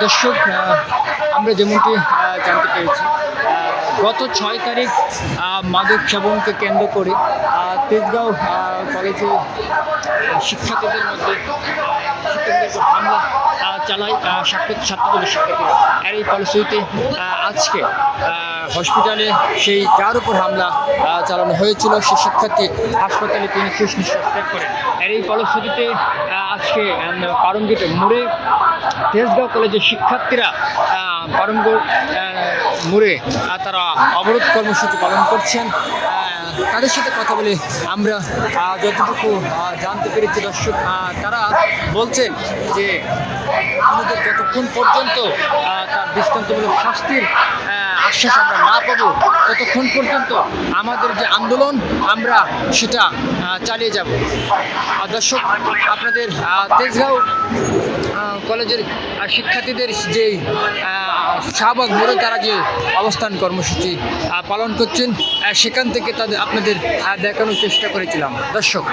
দর্শক আমরা যেমনটি জানতে পেরেছি গত ছয় তারিখ মাদক সেবনকে কেন্দ্র করে তেজগাঁও কলেজে শিক্ষার্থীদের মধ্যে হামলা চালায় সাক্ষাৎ ছাত্র- ছাত্রদলের শিক্ষার্থীরা। আর এই ফলশ্রুতিতে আজকে হসপিটালে সেই যার উপর হামলা চালানো হয়েছিল, সে শিক্ষার্থী হাসপাতালে তিনি শেষ নিঃশ্বাস ত্যাগ করেন। আর এই ফলশ্রুতিতে আজকে পারমগেটে মোড়ে, তেজগাঁও কলেজের শিক্ষার্থীরা পারঙ্গ মোড়ে তারা অবরোধ কর্মসূচি পালন করছেন। তাদের সাথে কথা বলে আমরা যতটুকু জানতে পেরেছি দর্শক তারা বলছেন যে, আমাদের যতক্ষণ পর্যন্ত তার দৃষ্টান্তমূলক শাস্তির আশ্বাস আমরা না পাবো ততক্ষণ পর্যন্ত আমাদের যে আন্দোলন, আমরা সেটা চালিয়ে যাব। দর্শক, আপনাদের তেজগাঁও কলেজের শিক্ষার্থীদের যে শাহবাগ মোড়ে তারা যে অবস্থান কর্মসূচি পালন করছেন সেখান থেকে তাদের, আপনাদের দেখানোর চেষ্টা করেছিলাম। দর্শক